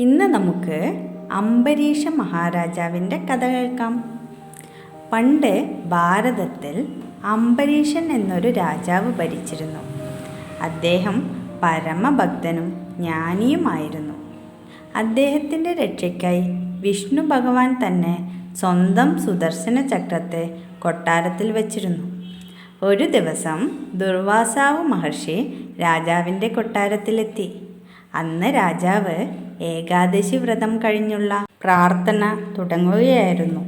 ഇന്ന് നമുക്ക് അംബരീഷ മഹാരാജാവിന്റെ കഥ കേൾക്കാം. പണ്ട് ഭാരതത്തിൽ അംബരീഷൻ എന്നൊരു രാജാവ് ഭരിച്ചിരുന്നു. അദ്ദേഹം പരമഭക്തനും ജ്ഞാനിയുമായിരുന്നു. അദ്ദേഹത്തിന്റെ രക്ഷയ്ക്കായി വിഷ്ണു ഭഗവാൻ തന്നെ സ്വന്തം സുദർശന ചക്രത്തെ കൊട്ടാരത്തിൽ വച്ചിരുന്നു. ഒരു ദിവസം ദുർവാസാവ് മഹർഷി രാജാവിന്റെ കൊട്ടാരത്തിലെത്തി. അന്ന് രാജാവ് ഏകാദശി വ്രതം കഴിഞ്ഞുള്ള പ്രാർത്ഥന തുടങ്ങുകയായിരുന്നു.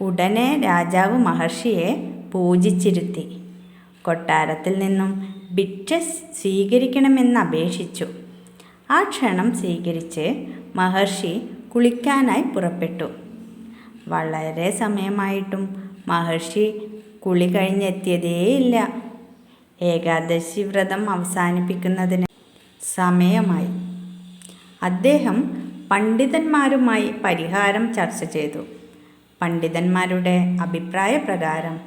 ഉടനെ രാജാവ് മഹർഷിയെ പൂജിച്ചിരുത്തി. കൊട്ടാരത്തിൽ നിന്നും ഭിക്ഷ സ്വീകരിക്കണമെന്ന് അപേക്ഷിച്ചു. ആ ക്ഷണം സ്വീകരിച്ച് മഹർഷി കുളിക്കാനായി പുറപ്പെട്ടു. വളരെ സമയമായിട്ടും മഹർഷി കുളി കഴിഞ്ഞെത്തിയതേയില്ല ഏകാദശി വ്രതം അവസാനിപ്പിക്കുന്നതിന് സമയമായി. അദ്ദേഹം പണ്ഡിതന്മാരുമായി പരിഹാരം ചർച്ച ചെയ്തു. പണ്ഡിതന്മാരുടെ അഭിപ്രായ പ്രകാരം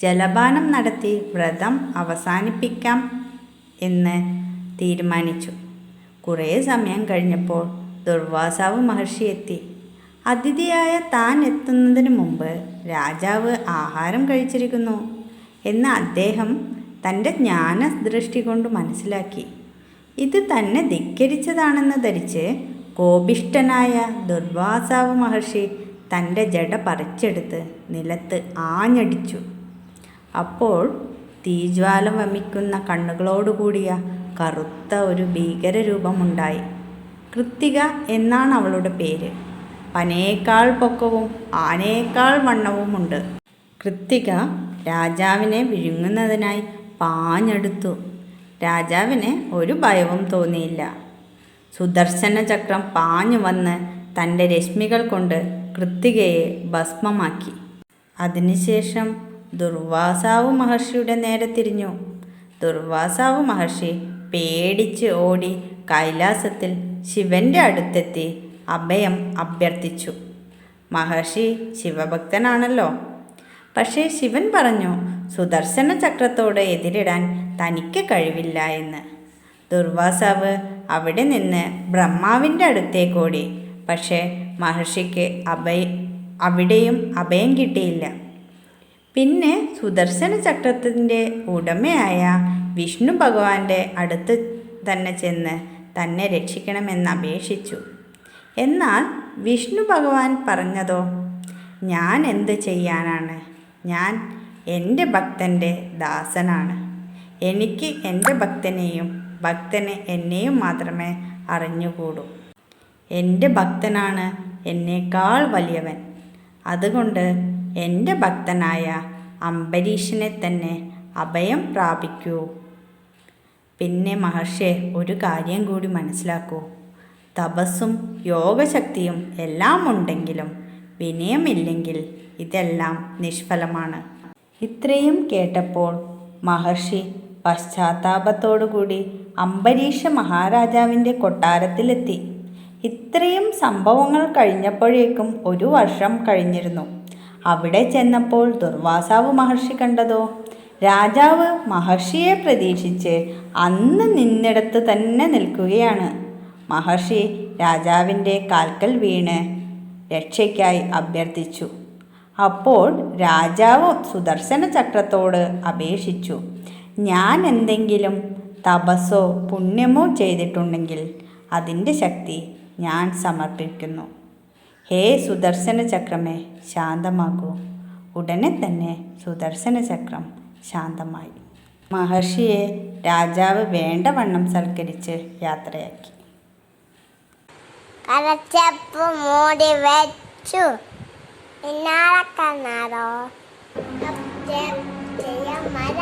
ജലപാനം നടത്തി വ്രതം അവസാനിപ്പിക്കാം എന്ന് തീരുമാനിച്ചു. കുറേ സമയം കഴിഞ്ഞപ്പോൾ ദുർവാസാവ് മഹർഷി എത്തി. അതിഥിയായ താൻ എത്തുന്നതിന് മുമ്പ് രാജാവ് ആഹാരം കഴിച്ചിരിക്കുന്നു എന്ന് അദ്ദേഹം തന്റെ ജ്ഞാനദൃഷ്ടി കൊണ്ട് മനസ്സിലാക്കി. ഇത് തന്നെ ധിക്കരിച്ചതാണെന്ന് ധരിച്ച് കോപിഷ്ടനായ ദുർവാസാവ് മഹർഷി തന്റെ ജട പറിച്ചെടുത്ത് നിലത്ത് ആഞ്ഞടിച്ചു. അപ്പോൾ തീജ്വാലം വമിക്കുന്ന കണ്ണുകളോടുകൂടിയ കറുത്ത ഒരു ഭീകരരൂപമുണ്ടായി. കൃത്തിക എന്നാണ് അവളുടെ പേര്. പനയേക്കാൾ പൊക്കവും ആനയേക്കാൾ വണ്ണവുമുണ്ട് കൃത്തിക രാജാവിനെ വിഴുങ്ങുന്നതിനായി പാഞ്ഞെടുത്തു. രാജാവിന് ഒരു ഭയവും തോന്നിയില്ല. സുദർശന ചക്രം പാഞ്ഞു വന്ന് തന്റെ രശ്മികൾ കൊണ്ട് കൃത്തികയെ ഭസ്മമാക്കി. അതിനുശേഷം ദുർവാസാവ് മഹർഷിയുടെ നേരെ തിരിഞ്ഞു. ദുർവാസാവ് മഹർഷി പേടിച്ച് ഓടി കൈലാസത്തിൽ ശിവന്റെ അടുത്തെത്തി അഭയം അഭ്യർത്ഥിച്ചു. മഹർഷി ശിവഭക്തനാണല്ലോ. പക്ഷേ ശിവൻ പറഞ്ഞു സുദർശന ചക്രത്തോട് എതിരിടാൻ തനിക്ക് കഴിവില്ല എന്ന്. ദുർവാസാവ് അവിടെ നിന്ന് ബ്രഹ്മാവിന്റെ അടുത്തേക്കോടി പക്ഷേ മഹർഷിക്ക് അഭയ അവിടെയും അഭയം കിട്ടിയില്ല. പിന്നെ സുദർശന ചക്രത്തിന്റെ ഉടമയായ വിഷ്ണു ഭഗവാന്റെ അടുത്ത് തന്നെ ചെന്ന് തന്നെ രക്ഷിക്കണമെന്ന് അപേക്ഷിച്ചു. എന്നാൽ വിഷ്ണു ഭഗവാൻ പറഞ്ഞതോ? ഞാൻ എന്ത് ചെയ്യാനാണ്? ഞാൻ എന്റെ ഭക്തന്റെ ദാസനാണ്. എനിക്ക് എന്റെ ഭക്തനെയും ഭക്തന് എന്നെയും മാത്രമേ അറിഞ്ഞുകൂടൂ. എന്റെ ഭക്തനാണ് എന്നേക്കാൾ വലിയവൻ. അതുകൊണ്ട് എന്റെ ഭക്തനായ അംബരീഷനെ തന്നെ അഭയം പ്രാപിക്കൂ. പിന്നെ മഹർഷെ ഒരു കാര്യം കൂടി മനസ്സിലാക്കൂ. തപസ്സും യോഗശക്തിയും എല്ലാം ഉണ്ടെങ്കിലും വിനയമില്ലെങ്കിൽ ഇതെല്ലാം നിഷ്ഫലമാണ്. ഇത്രയും കേട്ടപ്പോൾ മഹർഷി പശ്ചാത്താപത്തോടുകൂടി അംബരീഷ മഹാരാജാവിന്റെ കൊട്ടാരത്തിലെത്തി. ഇത്രയും സംഭവങ്ങൾ കഴിഞ്ഞപ്പോഴേക്കും ഒരു വർഷം കഴിഞ്ഞിരുന്നു. അവിടെ ചെന്നപ്പോൾ ദുർവാസാവ് മഹർഷി കണ്ടതോ? രാജാവ് മഹർഷിയെ പ്രതീക്ഷിച്ച് അന്ന് നിന്നിടത്ത് തന്നെ നിൽക്കുകയാണ്. മഹർഷി രാജാവിന്റെ കാൽക്കൽ വീണ് രക്ഷയ്ക്കായി അഭ്യർത്ഥിച്ചു. അപ്പോൾ രാജാവ് സുദർശന ചക്രത്തോട് അപേക്ഷിച്ചു. ഞാൻ എന്തെങ്കിലും തപസ്സോ പുണ്യമോ ചെയ്തിട്ടുണ്ടെങ്കിൽ അതിന്റെ ശക്തി ഞാൻ സമർപ്പിക്കുന്നു. ഹേ സുദർശന ചക്രമേ ശാന്തമാകൂ. ഉടനെ തന്നെ സുദർശന ചക്രം ശാന്തമായി. മഹർഷിയെ രാജാവ് വേണ്ടവണ്ണം സൽക്കരിച്ച് യാത്രയാക്കി. കലച്ചപ്പ് മൂടി വെച്ചു. പിന്നാലെ കണ്ണാടോ ചെയ്യാൻ മര